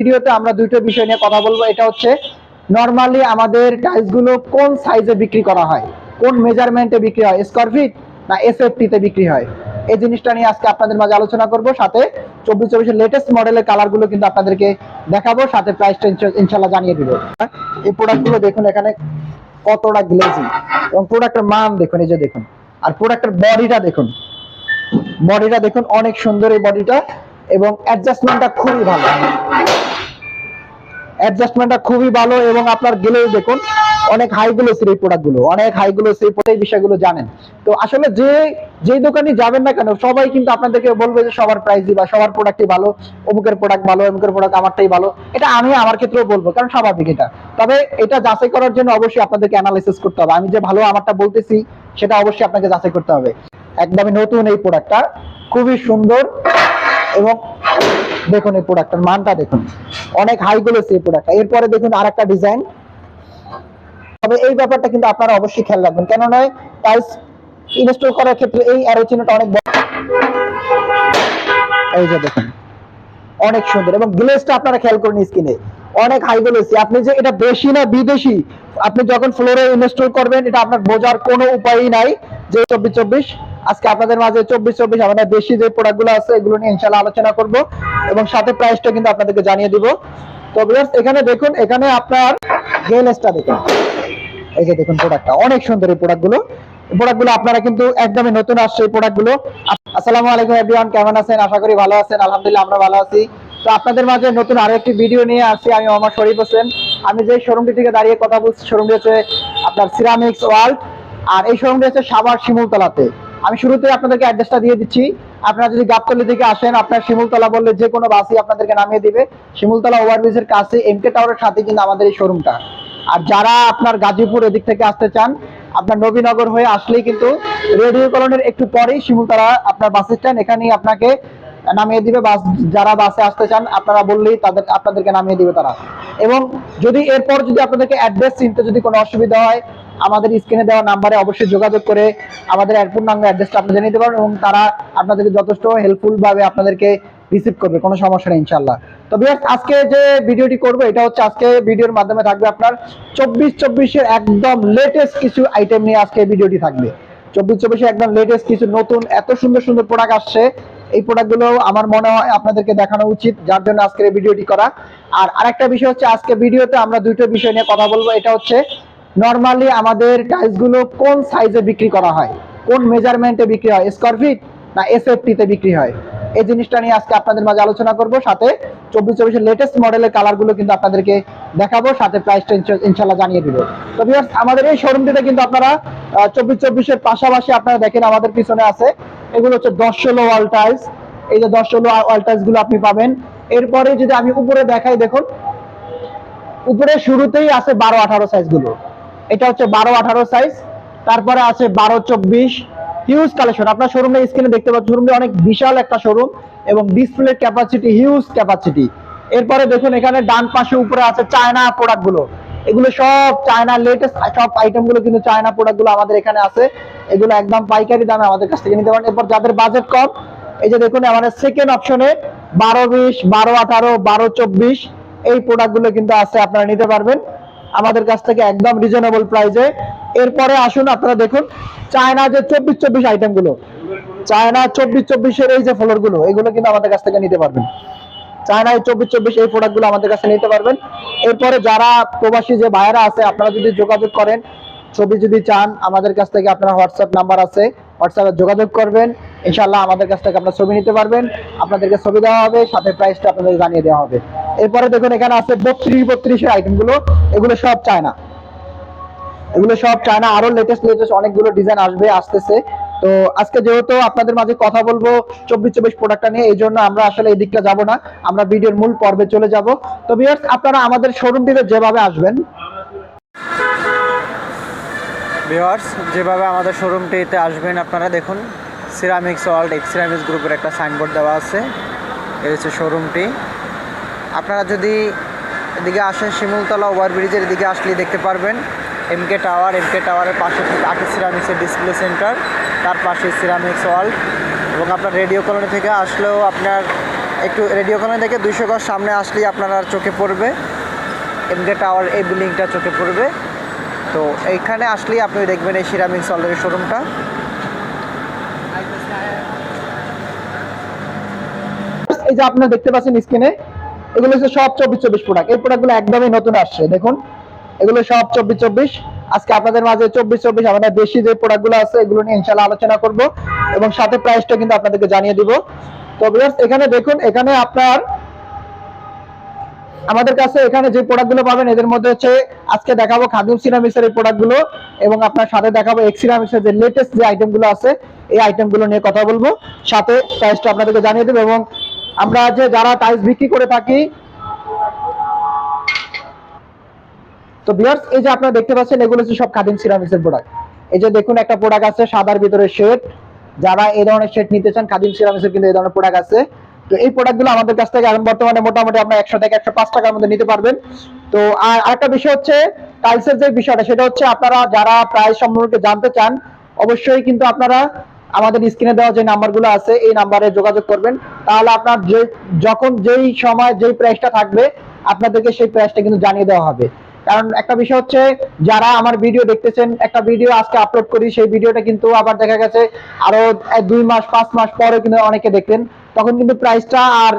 ভিডিওতে আমরা দুটো বিষয় নিয়ে কথা বলব। এটা হচ্ছে নর্মালি আমাদের টাইলসগুলো কোন সাইজে বিক্রি করা হয়? কোন মেজারমেন্টে বিক্রি হয়? স্কোয়ার ফিট না এসএফটি তে বিক্রি হয়? এই জিনিসটা নিয়ে আজকে আপনাদের মাঝে আলোচনা করব। সাথে চব্বিশ চব্বিশের লেটেস্ট মডেলের কালারগুলো কিন্তু আপনাদেরকে দেখাবো। সাথে প্রাইসটা ইনশাল্লাহ জানিয়ে দিব। এই প্রোডাক্টগুলো দেখুন এখানে কতটা গ্লেজিং এবং প্রোডাক্টের মান দেখুন, এই যে দেখুন। আর প্রোডাক্টের বডিটা দেখুন। বডিটা দেখুন, অনেক সুন্দর এই বডিটা এবং অ্যাডজাস্টমেন্টটা খুবই ভালো। অ্যাডজাস্টমেন্টটা খুবই ভালো এবং আপনার গেলেও দেখুন, অনেক হাই গ্লোসির এই প্রোডাক্টগুলো, অনেক হাই গ্লোসির এই বিষয়গুলো জানেন। তো আসলে যে, যেই দোকানে যাবেন না কেন, সবাই কিন্তু আপনাদেরকে বলবে যে সবার প্রাইসই বা সবার প্রোডাক্টই ভালো, অমুকের প্রোডাক্ট ভালো, অমুকের প্রোডাক্ট আমারটাই ভালো। এটা আমি আমার ক্ষেত্রেও বলব, কারণ স্বাভাবিক এটা। তবে এটা যাচাই করার জন্য অবশ্যই আপনাদেরকে অ্যানালাইসিস করতে হবে। আমি যে ভালো আমারটা বলতেছি, সেটা অবশ্যই আপনাকে যাচাই করতে হবে। একদমই নতুন এই প্রোডাক্টটা খুবই সুন্দর এবং দেখুন এই প্রোডাক্টের মানটা দেখুন। অনেক হাই গ্লোসি এই প্রোডাক্টটা এরপরে দেখুন আরেকটা ডিজাইন তবে এই ব্যাপারটা কিন্তু আপনারা অবশ্যই খেয়াল রাখবেন। কেন নয় টাইলস ইনস্টল করার ক্ষেত্রে এই অ্যারো চিহ্নটা অনেক বড়। এই যে দেখুন, অনেক সুন্দর। এবং গ্লেজটা আপনারা খেয়াল করুন স্কিনে অনেক হাই গ্লেসি আপনি যে এটা দেশি না বিদেশি, আপনি যখন ফ্লোরে ইনস্টল করবেন, এটা আপনার বোঝার কোনো উপায়ই নাই যে চব্বিশ চব্বিশ আজকে আপনাদের মাঝে চব্বিশ চব্বিশ আমাদের দেশি যে প্রোডাক্টগুলো আছে, এগুলো নিয়ে ইনশাল্লাহ আলোচনা করব এবং সাথে প্রাইসটা কিন্তু আপনাদেরকে জানিয়ে দিব। তো এখানে দেখুন, এখানে আপনার গেলেসটা দেখুন। এই যে দেখুন প্রোডাক্টটা অনেক সুন্দর এই প্রোডাক্টগুলো প্রোডাক্টগুলো আপনারা কিন্তু একদমই নতুন আসছে এই প্রোডাক্টগুলো আসসালামু আলাইকুম এভরিওয়ান কেমন আছেন? আশা করি ভালো আছেন, আলহামদুলিল্লাহ আমরা ভালো আছি। তো আপনাদের মাঝে নতুন আরও একটি ভিডিও নিয়ে আসছি, আমি মোহাম্মদ শরীফ হোসেন। আমি যে শোরুমটি থেকে দাঁড়িয়ে কথা বলছি শোরুমটি হচ্ছে আপনার সিরামিক্স ওয়ার্ল্ড আর এই শোরুমটি হচ্ছে সাবার শিমুলতলাতে। আমি শুরুতে আপনাদেরকে অ্যাড্রেসটা দিয়ে দিচ্ছি। আপনারা যদি গাবতলি থেকে আসেন, আপনার শিমুলতলা বললে যে কোনো বাসই আপনাদেরকে নামিয়ে দিবে। শিমুলতলা ওভারব্রিজের কাছে এমকে টাওয়ারের সাথে কিন্তু আমাদের এই শোরুমটা আর যারা আপনার গাজীপুর এদিক থেকে আসতে চান, আপনার নবীনগর হয়ে আসলেই কিন্তু রেডিও কলোনির একটু পরেই শিমুলতলা আপনার বাস স্ট্যান্ড এখানেই আপনাকে নামিয়ে দিবে। বাস, যারা বাসে আসতে চান, আপনারা বললেই তাদের, আপনাদেরকে নামিয়ে দিবে তারা। এবং যদি এরপর যদি আপনাদেরকে অ্যাড্রেস চিনতে যদি কোনো অসুবিধা হয় আমাদের স্ক্রিনে দেওয়া নাম্বারে অবশ্যই যোগাযোগ করে আমাদের নাম্বার অ্যাড্রেসটা আপনি জানিয়ে পারেন এবং তারা আপনাদেরকে যথেষ্ট হেল্পফুল ভাবে আপনাদেরকে রিসিভ করবে, কোনো সমস্যা নেই ইনশাল্লাহ তো বিয়ার আজকে যে ভিডিওটি করব, এটা হচ্ছে আজকে ভিডিওর মাধ্যমে থাকবে আপনার চব্বিশ চব্বিশের একদম লেটেস্ট কিছু আইটেম নিয়ে আজকে ভিডিওটি থাকবে। চব্বিশ চব্বিশে একদম লেটেস্ট কিছু নতুন, এত সুন্দর সুন্দর প্রোডাক্ট আসছে। এই প্রোডাক্টগুলো আমার মনে হয় আপনাদেরকে দেখানো উচিত, যার জন্য আজকের ভিডিওটি করা। আর আরেকটা বিষয় হচ্ছে, আজকে ভিডিওতে আমরা দুটো বিষয় নিয়ে কথা বলব। এটা হচ্ছে নর্মালি আমাদের টাইলসগুলো কোন সাইজে বিক্রি করা হয়? কোন মেজারমেন্টে বিক্রি হয়? স্কোয়ার ফিট না এসএফটি তে বিক্রি হয়? এই জিনিসটা নিয়ে আজকে আপনাদের মাঝে আলোচনা করব। সাথে চব্বিশ চব্বিশের লেটেস্ট মডেলের কালারগুলো কিন্তু আপনাদেরকে দেখাবো। সাথে প্রাইসটা ইনশাল্লাহ জানিয়ে দিব। তো viewers, আমাদের এই শোরুমটিতে কিন্তু আপনারা চব্বিশ চব্বিশের পাশাপাশি আপনারা দেখেন আমাদের পিছনে আছে। এগুলো হচ্ছে দশ ষোলো ওয়াল টাইলস এই যে দশ ষোলো ওয়াল টাইলসগুলো আপনি পাবেন। এরপরে যদি আমি উপরে দেখাই দেখুন। উপরে শুরুতেই আছে বারো আঠারো সাইজগুলো। এটা হচ্ছে বারো আঠারো সাইজ তারপরে আছে বারো চব্বিশ হিউজ কালেকশন আপনার শোরুমে স্ক্রিনে দেখতে পাচ্ছেন শোরুমে অনেক বিশাল একটা শোরুম এবং ডিসপ্লে ক্যাপাসিটি হিউজ ক্যাপাসিটি এরপরে দেখুন, এখানে ডান পাশে উপরে আছে চায়না প্রোডাক্টগুলো। এগুলো সব চায়না লেটেস্ট সব আইটেমগুলো কিন্তু চায়না প্রোডাক্টগুলো আমাদের এখানে আছে। এগুলো একদম পাইকারি দামে আমাদের কাছ থেকে নিতে পারেন। এরপর যাদের বাজেট কম, এই যে দেখুন, আমাদের সেকেন্ড অপশনে বারো বিশ, বারো আঠারো, বারো চব্বিশ, এই প্রোডাক্টগুলো কিন্তু আছে, আপনারা নিতে পারবেন। আমাদের কাছ থেকে একদম রিজনেবল প্রাইসে এরপরে আসুন আপনারা দেখুন, চায়না যে চব্বিশ চব্বিশ আইটেমগুলো চায়না চব্বিশ চব্বিশের এই যে ফ্লোরগুলো, এগুলো কিন্তু আমাদের কাছ থেকে নিতে পারবেন। চায়নায় চব্বিশ চব্বিশ এই প্রোডাক্টগুলো আমাদের কাছে নিতে পারবেন। এরপরে যারা প্রবাসী যে ভাইয়েরা আছে, আপনারা যদি যোগাযোগ করেন, ছবি যদি চান, আমাদের কাছ থেকে আপনার হোয়াটসঅ্যাপ নাম্বার আছে হোয়াটসঅ্যাপে যোগাযোগ করবেন। ইনশাল্লাহ আমাদের কাছ থেকে আপনার ছবি নিতে পারবেন। আপনাদেরকে ছবি দেওয়া হবে, সাথে প্রাইসটা আপনাদের জানিয়ে দেওয়া হবে। এরপরে দেখুন, এখানে আছে বত্রিশ, বত্রিশের আইটেমগুলো এগুলো সব চায়না এগুলো সব চায়না আরও লেটেস্ট লেটেস্ট অনেকগুলো ডিজাইন আসবে, আসতেছে। তো আজকে যেহেতু আপনাদের মাঝে কথা বলব চব্বিশ চব্বিশ প্রোডাক্টটা নিয়ে, এই জন্য আমরা আসলে এই দিকটা যাব না। আমরা ভিডিওর মূল পর্বে চলে যাব। তো ভিউয়ার্স আপনারা আমাদের শোরুমটিতে যেভাবে আসবেন। ভিওয়ার্স যেভাবে আমাদের শোরুমটিতে আসবেন আপনারা দেখুন। সিরামিক্স ওয়ার্ল্ড এক্স সিরামিক্স গ্রুপের একটা সাইনবোর্ড দেওয়া আছে। এই হচ্ছে শোরুমটি আপনারা যদি এদিকে আসেন শিমুলতলা ওভারব্রিজের এদিকে আসলে দেখতে পারবেন এমকে টাওয়ার এমকে টাওয়ারের পাশে ঠিক আকি সিরামিক্সের ডিসপ্লে সেন্টার তার পাশে সিরামিক্স ওয়ার্ল্ড এবং আপনার রেডিও কলোনি থেকে আসলেও আপনার একটু রেডিও কলোনি থেকে দুইশো গজ সামনে আসলেই আপনার চোখে পড়বে। এমকে টাওয়ার এই বিল্ডিংটা চোখে পড়বে। তো এইখানে আসলেই আপনি দেখবেন এই সিরামিক্স সলের শোরুমটা এই যে আপনারা দেখতে পাচ্ছেন স্ক্রিনে এগুলো হচ্ছে সব চব্বিশ চব্বিশ প্রোডাক্ট এই একদমই নতুন আসছে, দেখুন। এগুলো সব চব্বিশ চব্বিশ। আজকে আপনাদের মাঝে চব্বিশ চব্বিশ আমাদের বেশি যে আছে, এগুলো নিয়ে ইনশাল্লাহ আলোচনা করব এবং সাথে প্রাইসটা কিন্তু আপনাদেরকে জানিয়ে দিব। তো এখানে দেখুন, এখানে আপনার আমাদের কাছে এখানে যে প্রোডাক্টগুলো পাবেন, এদের মধ্যে হচ্ছে আজকে দেখাবো খাদিম সিরামিক্সের এই প্রোডাক্টগুলো এবং আপনার সাথে দেখাবো এক্স সিরামিক্সের যে লেটেস্ট যে আইটেমগুলো আছে, এই আইটেমগুলো নিয়ে কথা বলব। সাথে প্রাইসটা আপনাদেরকে জানিয়ে দেবো এবং আমরা যে যারা টাইলস বিক্রি করে থাকি, তো বিয়ার্স এই যে আপনারা দেখতে পাচ্ছেন, এগুলো হচ্ছে সব খাদিম সিরামিক্সের প্রোডাক্ট এই যে দেখুন একটা প্রোডাক্ট আছে, সাদার ভিতরে শেড যারা এই ধরনের শেড নিতে চান, খাদিম সিরামিক্সের কিন্তু এই ধরনের প্রোডাক্ট আছে। তো এই প্রোডাক্টগুলো আমাদের কাছ থেকে এখন বর্তমানে মোটামুটি আপনার একশো থেকে একশো পাঁচ টাকার মধ্যে নিতে পারবেন। তো আর আরেকটা বিষয় হচ্ছে টাইলসের যে বিষয়টা, সেটা হচ্ছে আপনারা যারা প্রাইস সম্পর্কে জানতে চান, অবশ্যই কিন্তু আপনারা আমাদের স্ক্রিনে দেওয়া যে নাম্বারগুলো আছে, এই নাম্বারে যোগাযোগ করবেন। তাহলে আপনার যে, যখন যেই সময় যেই প্রাইসটা থাকবে, আপনাদেরকে সেই প্রাইসটা কিন্তু জানিয়ে দেওয়া হবে। কারণ একটা বিষয় হচ্ছে, যারা আমার ভিডিও দেখতেছেন, একটা ভিডিও আজকে আপলোড করি, সেই ভিডিওটা কিন্তু আবার দেখা গেছে, আরও দুই মাস, পাঁচ মাস পরে কিন্তু অনেকে দেখলেন। তখন কিন্তু প্রাইসটা আর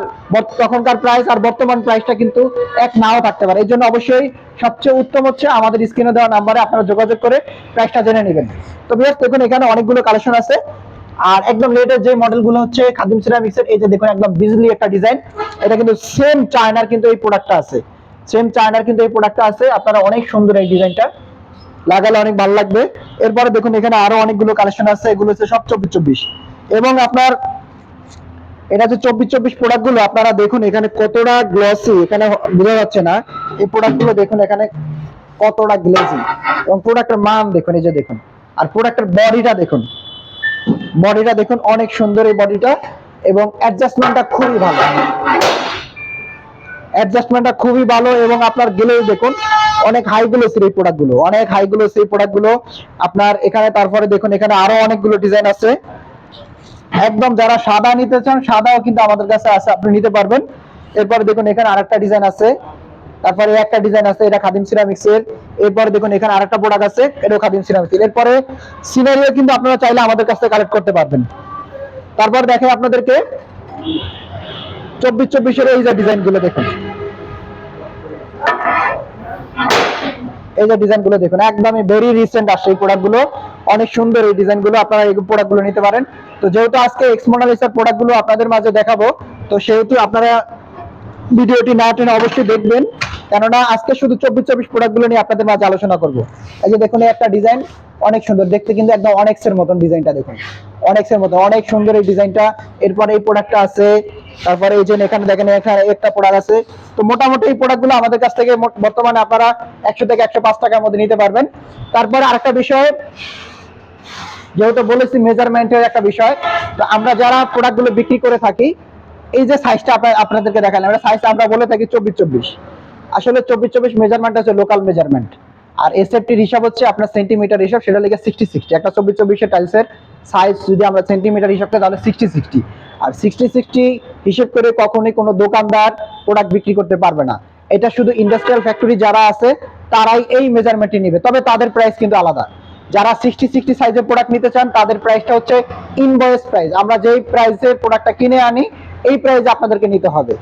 তখনকার প্রাইস আর বর্তমান প্রাইসটা কিন্তু এক নাও থাকতে পারে। এই জন্য অবশ্যই সবচেয়ে উত্তম হচ্ছে আমাদের স্ক্রিনে দেওয়া নাম্বারে আপনারা যোগাযোগ করে প্রাইসটা জেনে নেবেন। তো বেশ দেখুন, এখানে অনেকগুলো কালেকশন আছে। আর একদম লেটেস্ট যে মডেলগুলো হচ্ছে খাদিম সিরামিক্সের এই যে দেখুন একদম বিজলি একটা ডিজাইন এটা কিন্তু সেম চায়নার কিন্তু এই প্রোডাক্টটা আছে। সেম চায়নার কিন্তু এই প্রোডাক্টটা আছে। আপনারা অনেক সুন্দর এই ডিজাইনটা লাগালে অনেক ভালো লাগবে। এরপরে দেখুন এখানে আরও অনেকগুলো কালেকশন আছে। এগুলো হচ্ছে সব চব্বিশ চব্বিশ এবং আপনার এটা হচ্ছে চব্বিশ চব্বিশ প্রোডাক্টগুলো আপনারা দেখুন এখানে কতটা গ্লসি এখানে বোঝা যাচ্ছে না। এই প্রোডাক্টগুলো দেখুন এখানে কতটা গ্লেজি এবং প্রোডাক্টের মান দেখুন, এই যে দেখুন। আর প্রোডাক্টের বডিটা দেখুন। বডিটা দেখুন, অনেক সুন্দর এই বডিটা এবং অ্যাডজাস্টমেন্টটা খুবই ভালো। অ্যাডজাস্টমেন্টটা খুবই ভালো এবং আপনার গেলেও দেখুন, অনেক হাই গ্লোসির এই প্রোডাক্টগুলো অনেক হাই গ্লোসি এই প্রোডাক্টগুলো আপনার এখানে, তারপরে দেখুন, এখানে আরও অনেকগুলো ডিজাইন আছে। একদম যারা সাদা নিতে চান, সাদাও কিন্তু আমাদের কাছে আছে, আপনি নিতে পারবেন। এরপরে দেখুন, এখানে আরেকটা ডিজাইন আছে। তারপরে একটা ডিজাইন আছে, এটা খাদিম সিরামিক্স এর। এরপরে দেখুন, এখানে আরেকটা প্রোডাক্ট আছে, এটাও খাদিম সিরামিক্স এর। এরপরে সিনারিও কিন্তু আপনারা চাইলে আমাদের কাছ থেকে কালেক্ট করতে পারবেন। তারপর দেখে আপনাদেরকে চব্বিশ চব্বিশের এই যে ডিজাইনগুলো দেখুন। এই যে ডিজাইনগুলো দেখুন, একদমই ভেরি রিসেন্ট আসছে এই প্রোডাক্টগুলো। অনেক সুন্দর এই ডিজাইনগুলো, আপনারা এই প্রোডাক্টগুলো নিতে পারেন। তো যেহেতু আজকে এক্স মডেলিসের প্রোডাক্টগুলো আপনাদের মাঝে দেখাবো, তো সেহেতু আপনারা ভিডিওটি না টেনে অবশ্যই দেখবেন। কেননা আজকে শুধু চব্বিশ চব্বিশ প্রোডাক্টগুলো নিয়ে আপনাদের মাঝে আলোচনা করব। এই যে দেখুন একটা ডিজাইন অনেক সুন্দর। দেখতে কিন্তু একদম অনেক্স এর মতন ডিজাইনটা দেখুন। অনেক্স এর মতন, অনেক সুন্দর এই ডিজাইনটা এরপরে এই প্রোডাক্টটা আছে, তারপরে এই যে এখানে দেখেন, এখানে একটা প্রোডাক্ট আছে। তো মোটামুটি এই প্রোডাক্টগুলো আমাদের কাছ থেকে বর্তমানে আপনারা একশো থেকে একশো পাঁচ টাকার মধ্যে নিতে পারবেন। তারপরে আরেকটা বিষয়, যেহেতু বলেছি মেজারমেন্টের একটা বিষয়, তো আমরা যারা প্রোডাক্টগুলো বিক্রি করে থাকি, এই যে সাইজটা আপনাদেরকে দেখালাম, এটা সাইজ আমরা বলে থাকি চব্বিশ চব্বিশ। আসলে চব্বিশ চব্বিশ মেজারমেন্ট হচ্ছে লোকাল মেজারমেন্ট আর এসএফটির হিসাব হচ্ছে আপনার সেন্টিমিটার হিসাব, সেটা লেগে সিক্সটি সিক্সটি একটা চব্বিশ চব্বিশের টাইলসের সাইজ যদি আমরা সেন্টিমিটার হিসাব করি, তাহলে সিক্সটি সিক্সটি আর সিক্সটি সিক্সটি হিসেব করে কখনোই কোনো দোকানদার প্রোডাক্ট বিক্রি করতে পারবে না। এটা শুধু ইন্ডাস্ট্রিয়াল ফ্যাক্টরি যারা আছে, তারাই এই মেজারমেন্টটি নেবে। তবে তাদের প্রাইস কিন্তু আলাদা। যারা সিক্সটি সিক্সটি সাইজের প্রোডাক্ট নিতে চান, তাদের প্রাইসটা হচ্ছে ইনভয়েস প্রাইস আমরা যেই প্রাইসের প্রোডাক্টটা কিনে আনি, এই প্রাইসে আপনাদেরকে নিতে হবে।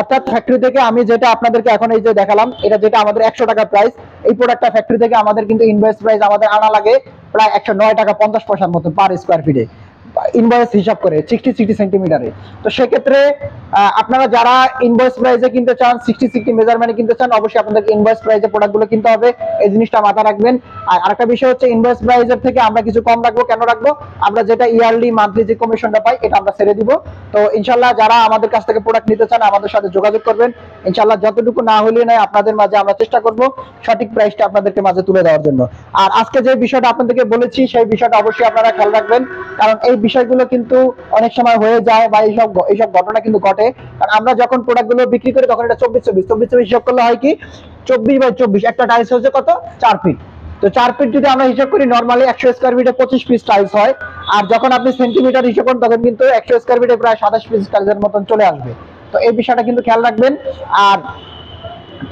অর্থাৎ ফ্যাক্টরি থেকে আমি যেটা আপনাদেরকে এখন এই যে দেখালাম, এটা যেটা আমাদের একশো টাকা প্রাইস এই প্রোডাক্টটা ফ্যাক্টরি থেকে আমাদের কিন্তু ইনভয়েস প্রাইস আমাদের আনা লাগে প্রায় একশো নয় টাকা পঞ্চাশ পয়সার মতো পার স্কোয়ার ফিটে ইনভয়েস হিসাব করে সিক্সটি সিক্সটি সেন্টিমিটারে তো সেক্ষেত্রে আপনারা যারা ইনভয়েস প্রাইসে কিনতে চান সিক্সটি সিক্সটি মেজারমেন্টে কিনতে চান, অবশ্যই আপনাদেরকে ইনভয়েস প্রাইসে প্রোডাক্টগুলো কিনতে হবে। এই জিনিসটা মাথা রাখবেন। আর আরেকটা বিষয় হচ্ছে ইনভয়েস প্রাইসের থেকে আমরা কিছু কম রাখব। কেন রাখব? আমরা যেটা ইয়ারলি মান্থলি যে কমিশনটা পাই, এটা আমরা ছেড়ে দিব। তো ইনশাল্লাহ যারা আমাদের কাছ থেকে প্রোডাক্ট নিতে চান, আমাদের সাথে যোগাযোগ করবেন। ইনশাল্লাহ যতটুকু না হলেও নয়, আপনাদের মাঝে আমরা চেষ্টা করব সঠিক প্রাইসটা আপনাদেরকে মাঝে তুলে দেওয়ার জন্য। আর আজকে যে বিষয়টা আপনাদেরকে বলেছি, সেই বিষয়টা অবশ্যই আপনারা খেয়াল রাখবেন। কারণ এই বিষয়গুলো কিন্তু অনেক সময় হয়ে যায় বা এইসব এইসব ঘটনা কিন্তু ঘটে। কারণ আমরা যখন প্রোডাক্টগুলো বিক্রি করি, তখন এটা চব্বিশ চব্বিশ। চব্বিশ চব্বিশ হিসাব করলে হয় কি? চব্বিশ বাই চব্বিশ। একটা টাইলস হচ্ছে কত? চার ফিট তো চার ফিট যদি আমরা হিসাব করি নর্মালি একশো স্কোয়ার ফিটে পঁচিশ পিস টাইলস হয়। আর যখন আপনি সেন্টিমিটার হিসাব করেন, তখন কিন্তু একশো স্কোয়ার ফিটে প্রায় সাতাশ পিস টাইলসের মতন চলে আসবে। তো এই বিষয়টা কিন্তু খেয়াল রাখবেন। আর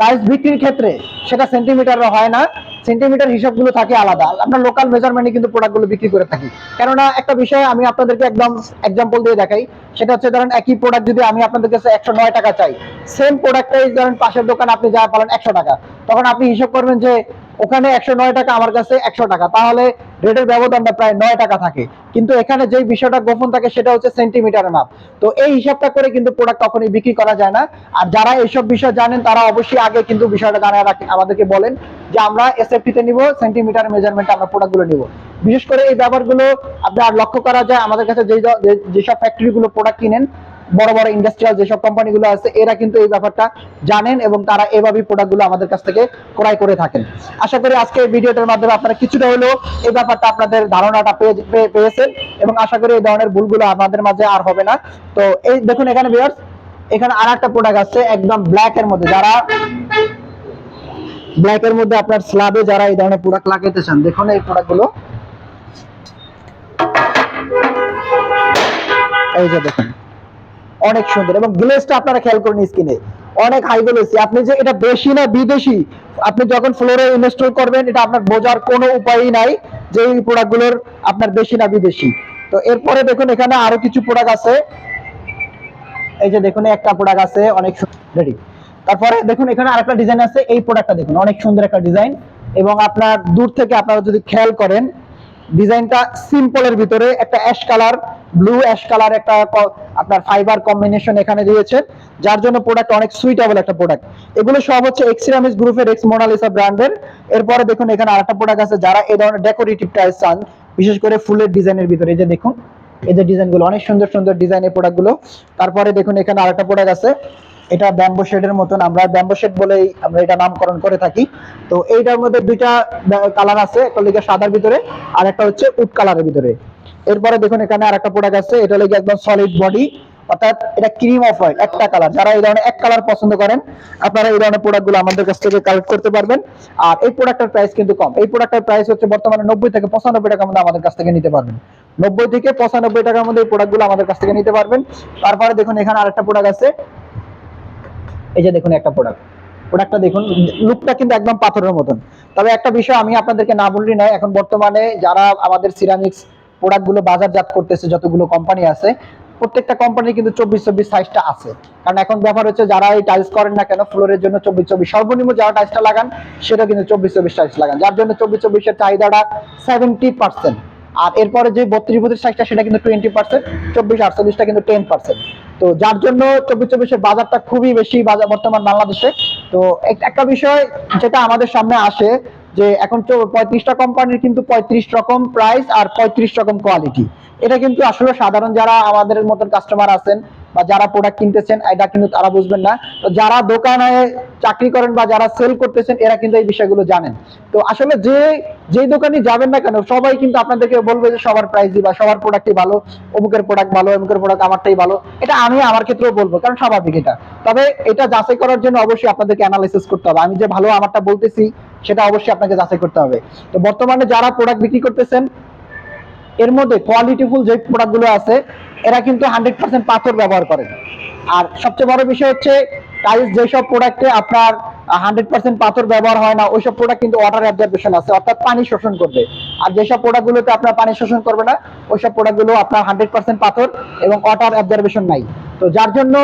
টাইলস বিক্রির ক্ষেত্রে সেটা সেন্টিমিটারে হয় না। সেন্টিমিটার হিসাবগুলো থাকে আলাদা। আমরা লোকাল মেজারমেন্টে কিন্তু প্রোডাক্টগুলো বিক্রি করে থাকি। কেননা একটা বিষয় আমি আপনাদেরকে একদম এক্সাম্পল দিয়ে দেখাই, সেটা হচ্ছে ধরেন একই প্রোডাক্ট যদি আমি আপনাদের কাছে একশো নয় টাকা চাই সেম প্রোডাক্টটাই ধরেন পাশের দোকান আপনি যা পালেন একশো টাকা। তখন আপনি হিসাব করবেন যে ওখানে একশো নয় টাকা, আমার কাছে একশো টাকা। তাহলে রেটের ব্যবধানটা প্রায় নয় টাকা থাকে। কিন্তু এখানে যে বিষয়টা গোপন থাকে সেটা হচ্ছে সেন্টিমিটারের মাপ। তো এই হিসাবটা করে কিন্তু প্রোডাক্ট কখনই বিক্রি করা যায় না। আর যারা এইসব বিষয় জানেন তারা অবশ্যই আগে কিন্তু বিষয়টা জানায় রাখেন আমাদেরকে বলেন। যে আমরা এসএফটি তে নিব সেন্টিমিটার মেজারমেন্ট আমরা প্রোডাক্টগুলো নিব। বিশেষ করে এই ব্যাপারগুলো আপনার লক্ষ্য করা যায়, আমাদের কাছে যেই যেসব ফ্যাক্টরিগুলো প্রোডাক্ট কিনেন, বড় বড় ইন্ডাস্ট্রিয়াল যেসব কোম্পানিগুলো আছে, এরা কিন্তু এই ব্যাপারটা জানেন এবং তারা এভাবেই প্রোডাক্টগুলো আমাদের কাছ থেকে ক্রয় করে থাকেন। আশা করি আজকে এই ভিডিওটার মাধ্যমে আপনারা কিছুটা হলেও এই ব্যাপারটা আপনাদের ধারণাটা পেয়ে- পেয়ে- পেয়েছেন এবং আশা করি এই ধরনের ভুলগুলো আমাদের মাঝে আর হবে না। তো এই দেখুন এখানে ভিউয়ার্স এখানে আর একটা প্রোডাক্ট আছে একদম ব্ল্যাক এর মধ্যে। যারা ব্ল্যাক এর মধ্যে আপনার স্ল্যাবে যারা এই ধরনের প্রোডাক্ট লাগাইতে চান, দেখুন এই প্রোডাক্টগুলো এই যে দেখুন, অনেক সুন্দর। এবং গ্লেজটা আপনারা খেয়াল করুন স্কিনে অনেক হাই গ্লেসি আপনি যে এটা দেশি না বিদেশি, আপনি যখন ফ্লোরে ইনস্টল করবেন, এটা আপনার বোঝার কোনো উপায়ই নাই যে এই প্রোডাক্টগুলোর আপনার দেশি না বিদেশি। তো এরপরে দেখুন, এখানে আরও কিছু প্রোডাক্ট আছে। এই যে দেখুন, একটা প্রোডাক্ট আছে, অনেক রেডি তারপরে দেখুন, এখানে আরেকটা ডিজাইন আছে, এই প্রোডাক্টটা দেখুন, অনেক সুন্দর একটা ডিজাইন এবং আপনার দূর থেকে আপনারা যদি খেয়াল করেন ডিজাইনটা সিম্পলের ভিতরে একটা ash colour blue ash colour একটা আপনার ফাইবার কম্বিনেশন এখানে দিয়েছেন যার জন্য প্রোডাক্ট অনেক সুইটেবল একটা প্রোডাক্ট এগুলো সব হচ্ছে এক্সিরামিস গ্রুপের এক্স মোনালিসা ব্র্যান্ডের এরপরে দেখুন, এখানে আরেকটা প্রোডাক্ট আছে, যারা এই ধরনের ডেকোরেটিভ টাইলস চান, বিশেষ করে ফুলের ডিজাইনের ভিতরে, এই যে দেখুন, এই যে ডিজাইনগুলো অনেক সুন্দর সুন্দর ডিজাইনের প্রোডাক্টগুলো তারপরে দেখুন, এখানে আরেকটা প্রোডাক্ট আছে এটা ব্যাম্বো শেডের মতন, আমরা ব্যাম্বো শেড বলেই আমরা এটা নামকরণ করে থাকি। তো এইটার মধ্যে দুইটা কালার আছে, একটা লিগে সাদার ভিতরে, আর একটা হচ্ছে উড কালারের ভিতরে। এরপরে দেখুন এখানে আরেকটা প্রোডাক্ট আছে, এটা লিগে একদম সলিড বডি অর্থাৎ এটা ক্রিম অফ হোয়াইট একটা কালার যারা এই ধরনের এক কালার পছন্দ করেন, আপনারা এই ধরনের প্রোডাক্টগুলো আমাদের কাছ থেকে কালেক্ট করতে পারবেন। আর এই প্রোডাক্টের প্রাইস কিন্তু কম। এই প্রোডাক্টের প্রাইস হচ্ছে বর্তমানে নব্বই থেকে পঁচানব্বই টাকার মধ্যে আমাদের কাছ থেকে নিতে পারবেন। নব্বই থেকে পঁচানব্বই টাকার মধ্যে এই প্রোডাক্টগুলো আমাদের কাছ থেকে নিতে পারবেন। তারপরে দেখুন এখানে আরেকটা প্রোডাক্ট আছে এই যে দেখুন একটা প্রোডাক্ট প্রোডাক্টটা দেখুন লুকটা কিন্তু একদম পাথরের মতন। তবে একটা বিষয় আমি আপনাদেরকে না বললি নয়, এখন বর্তমানে যারা আমাদের সিরামিক্স প্রোডাক্টগুলো বাজারজাত করতেছে, যতগুলো কোম্পানি আছে, প্রত্যেকটা কোম্পানির কিন্তু চব্বিশ চব্বিশ সাইজটা আছে। কারণ এখন ব্যাপার হচ্ছে, যারা এই টাইলস করেন না কেন ফ্লোরের জন্য চব্বিশ চব্বিশ সর্বনিম্ন যারা টাইলসটা লাগান সেটা কিন্তু চব্বিশ চব্বিশ টাইলস লাগান। যার জন্য চব্বিশ চব্বিশের চাহিদাটা সেভেন্টি পার্সেন্ট আর এরপরে যে বত্রিশ বত্রিশ সাইজটা সেটা কিন্তু টোয়েন্টি পার্সেন্ট চব্বিশ আটচল্লিশটা কিন্তু টেন পার্সেন্ট তো যার জন্য চব্বিশ চব্বিশের বাজারটা খুবই বেশি বাজার বর্তমান বাংলাদেশে। তো একটা বিষয় যেটা আমাদের সামনে আসে যে এখন তো পঁয়ত্রিশটা কোম্পানির কিন্তু পঁয়ত্রিশ রকম প্রাইস আর পঁয়ত্রিশ রকম কোয়ালিটি এটা কিন্তু আসলে সাধারণ যারা আমাদের মতন কাস্টমার আছেন বা যারা প্রোডাক্ট কিনতেছেন, এটা কিন্তু তারা বুঝবেন না। তো যারা দোকানে চাকরি করেন বা যারা সেল করতেছেন, এরা কিন্তু এই বিষয়গুলো জানেন। তো আসলে যে যেই দোকানে যাবেন না কেন, সবাই কিন্তু আপনাদেরকে বলবে যে সবার প্রাইস দিবা সবার প্রোডাক্টই ভালো, অমুকের প্রোডাক্ট ভালো, অমুকের প্রোডাক্ট আমারটাই ভালো। এটা আমি আমার ক্ষেত্রেও বলব, কারণ স্বাভাবিক এটা। তবে এটা যাচাই করার জন্য অবশ্যই আপনাদেরকে অ্যানালাইসিস করতে হবে। আমি যে ভালো আমারটা বলতেছি, সেটা অবশ্যই আপনাকে যাচাই করতে হবে। তো বর্তমানে যারা প্রোডাক্ট বিক্রি করতেছেন এর মধ্যে কোয়ালিটিফুল যে প্রোডাক্টগুলো আছে, এরা কিন্তু হান্ড্রেড পার্সেন্ট পাথর ব্যবহার করে। আর সবচেয়ে বড় বিষয় হচ্ছে টাইলস যেসব প্রোডাক্টে আপনার হান্ড্রেড পার্সেন্ট পাথর ব্যবহার হয় না, ওইসব প্রোডাক্ট কিন্তু ওয়াটার অ্যাবজর্বেশন আছে, অর্থাৎ পানি শোষণ করবে। আর যেসব প্রোডাক্টগুলোতে আপনার পানি শোষণ করবে না, ওইসব প্রোডাক্টগুলো আপনার হান্ড্রেড পার্সেন্ট পাথর এবং ওয়াটার অ্যাবজর্বেশন নাই। তো যার জন্য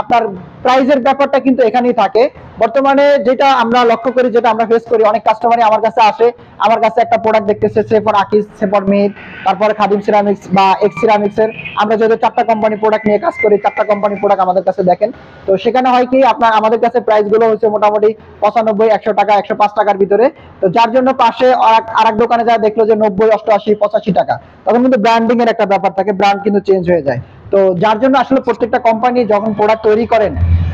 আপনার প্রাইজের ব্যাপারটা কিন্তু এখানেই থাকে। বর্তমানে যেটা আমরা লক্ষ্য করি, যেটা আমরা ফেস করি, অনেক কাস্টমারই আমার কাছে আসে, আমার কাছে একটা প্রোডাক্ট দেখতেছে সেফর আকিস সেফর মিট তারপরে খাদিম সিরামিক্স বা এক্স সিরামিক্স এর। আমরা যদি চারটা কোম্পানি প্রোডাক্ট নিয়ে কাজ করি, চারটা কোম্পানি প্রোডাক্ট আমাদের কাছে দেখেন। তো সেখানে হয় কি, আপনার, আমাদের কাছে প্রাইসগুলো হচ্ছে মোটামুটি পঁচানব্বই, একশো টাকা, একশো পাঁচ টাকার ভিতরে। তো যার জন্য পাশে আর এক দোকানে যা দেখল যে নব্বই, অষ্টআশি, পঁচাশি টাকা, তখন কিন্তু ব্র্যান্ডিং এর একটা ব্যাপার থাকে ব্র্যান্ড কিন্তু চেঞ্জ হয়ে যায়। তো যার জন্য আসলে প্রত্যেকটা কোম্পানি যখন প্রোডাক্ট তৈরি করেন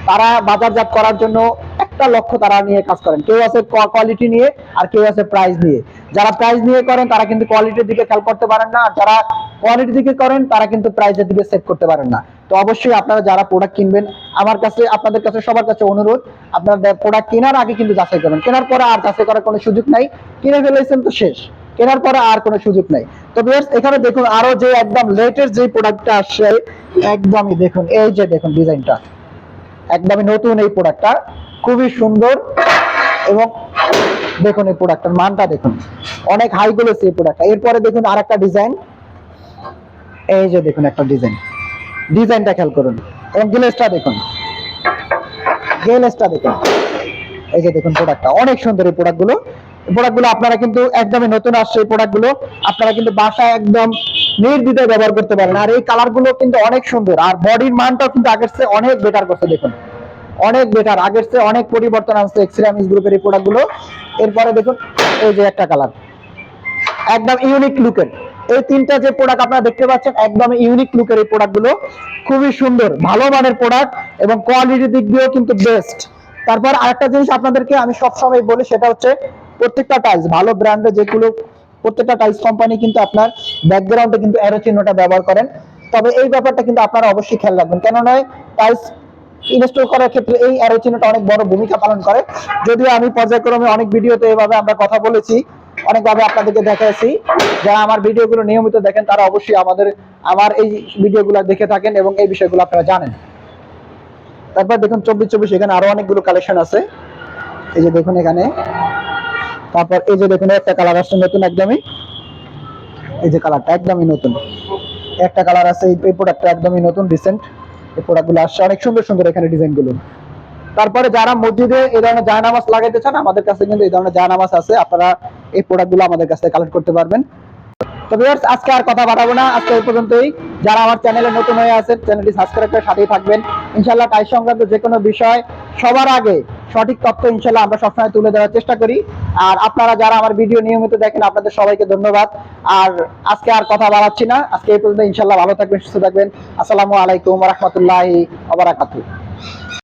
তারা বাজারজাত করার জন্য একটা লক্ষ্য তারা নিয়ে কাজ করেন। কেউ আছে কোয়ালিটি নিয়ে আর কেউ আছে প্রাইস নিয়ে। যারা প্রাইস নিয়ে করেন, তারা কিন্তু কোয়ালিটির দিকে খেয়াল করতে পারেন না। আর যারা কোয়ালিটি দিকে করেন, তারা কিন্তু প্রাইসের দিকে সেভ করতে পারেন না। তো অবশ্যই আপনারা যারা প্রোডাক্ট কিনবেন, আমার কাছে, আপনাদের কাছে, সবার কাছে অনুরোধ, আপনারা প্রোডাক্ট কেনার আগে কিন্তু যাচাই করবেন। কেনার পরে আর যাচাই করার কোনো সুযোগ নাই। কিনে ফেলেছেন তো শেষ। কেনার পরে আর কোনো সুযোগ নাই। তো ভিউয়ার্স এখানে দেখুন আরও যে একদম লেটেস্ট যে প্রোডাক্টটা আসছে, একদমই দেখুন, এই যে দেখুন ডিজাইনটা একদমই নতুন এই প্রোডাক্টটা খুবই সুন্দর এবং দেখুন এই প্রোডাক্টের মানটা দেখুন। অনেক হাই গুলোছে এই প্রোডাক্টটা এরপরে দেখুন আরেকটা ডিজাইন এই যে দেখুন একটা ডিজাইন ডিজাইনটা খেয়াল করুন। এবং গ্লেসটা দেখুন। গ্লেসটা দেখুন। এই যে দেখুন প্রোডাক্টটা অনেক সুন্দর এই প্রোডাক্টগুলো প্রোডাক্টগুলো আপনারা কিন্তু একদমই নতুন আসছে, এই প্রোডাক্টগুলো আপনারা কিন্তু বাসায় একদম নির্দ্বিধায় ব্যবহার করতে পারেন। আর এই কালারগুলো কিন্তু অনেক সুন্দর। আর বডির মানটাও কিন্তু আগের চেয়ে অনেক বেটার করছে, দেখুন। অনেক বেটার আগের চেয়ে অনেক পরিবর্তন আসছে এক্সিরামিস গ্রুপের এই প্রোডাক্টগুলো এরপরে দেখুন, এই যে একটা কালার একদম ইউনিক লুকের এই তিনটা যে প্রোডাক্ট আপনারা দেখতে পাচ্ছেন, একদম ইউনিক লুকের এই প্রোডাক্টগুলো খুবই সুন্দর, ভালো মানের প্রোডাক্ট এবং কোয়ালিটির দিক দিয়েও কিন্তু বেস্ট তারপর আরেকটা জিনিস আপনাদেরকে আমি সবসময় বলি, সেটা হচ্ছে প্রত্যেকটা টাইলস ভালো ব্র্যান্ডের যেগুলো প্রত্যেকটা টাইলস কোম্পানি কিন্তু আপনার ব্যাকগ্রাউন্ডে কিন্তু অ্যারো চিহ্নটা ব্যবহার করেন। তবে এই ব্যাপারটা কিন্তু আপনারা অবশ্যই খেয়াল রাখবেন। কেন নয় টাইলস ইনস্টল করার ক্ষেত্রে এই অ্যারো চিহ্নটা অনেক বড় ভূমিকা পালন করে। যদিও আমি পর্যায়ক্রমে অনেক ভিডিওতে এভাবে আমরা কথা বলেছি, অনেকভাবে আপনাদেরকে দেখাইছি। যারা আমার ভিডিওগুলো নিয়মিত দেখেন, তারা অবশ্যই আমাদের, আমার এই ভিডিওগুলো দেখে থাকেন এবং এই বিষয়গুলো আপনারা জানেন। তারপর দেখুন চব্বিশ চব্বিশ, এখানে আরও অনেকগুলো কালেকশন আছে। এই যে দেখুন এখানে। তারপর এই যে দেখুন, একটা কালার আসছে নতুন একদমই। এই যে কালারটা একদমই নতুন। একটা কালার আছে, এই- প্রোডাক্টটা একদমই নতুন রিসেন্ট এই প্রোডাক্টগুলো আসছে, অনেক সুন্দর সুন্দর এখানে ডিজাইনগুলো তারপরে যারা মসজিদে এই ধরনের জায়নামাজ লাগাইতে চান, আমাদের কাছে কিন্তু এই ধরনের জায়নামাজ আছে। আপনারা এই প্রোডাক্টগুলো আমাদের কাছে কালেক্ট করতে পারবেন। তো ভিউয়ার্স আজকে আর কথা বাড়াবো না। আজকে এই পর্যন্তই। যারা আমার চ্যানেলে নতুন হয়ে আছেন চ্যানেলটি সাবস্ক্রাইব করে সাথেই থাকবেন। ইনশাআল্লাহ তাই সংক্রান্ত যে কোনো বিষয় সবার আগে সঠিক তথ্য ইনশাল্লাহ আমরা সবসময় তুলে দেওয়ার চেষ্টা করি। আর আপনারা যারা আমার ভিডিও নিয়মিত দেখেন, আপনাদের সবাইকে ধন্যবাদ। আর আজকে আর কথা বাড়াচ্ছি না। আজকে এই পর্যন্ত ইনশাল্লাহ ভালো থাকবেন, সুস্থ থাকবেন। আসসালামু আলাইকুম রহমতুল্লাহি ওয়া বারাকাতুহু।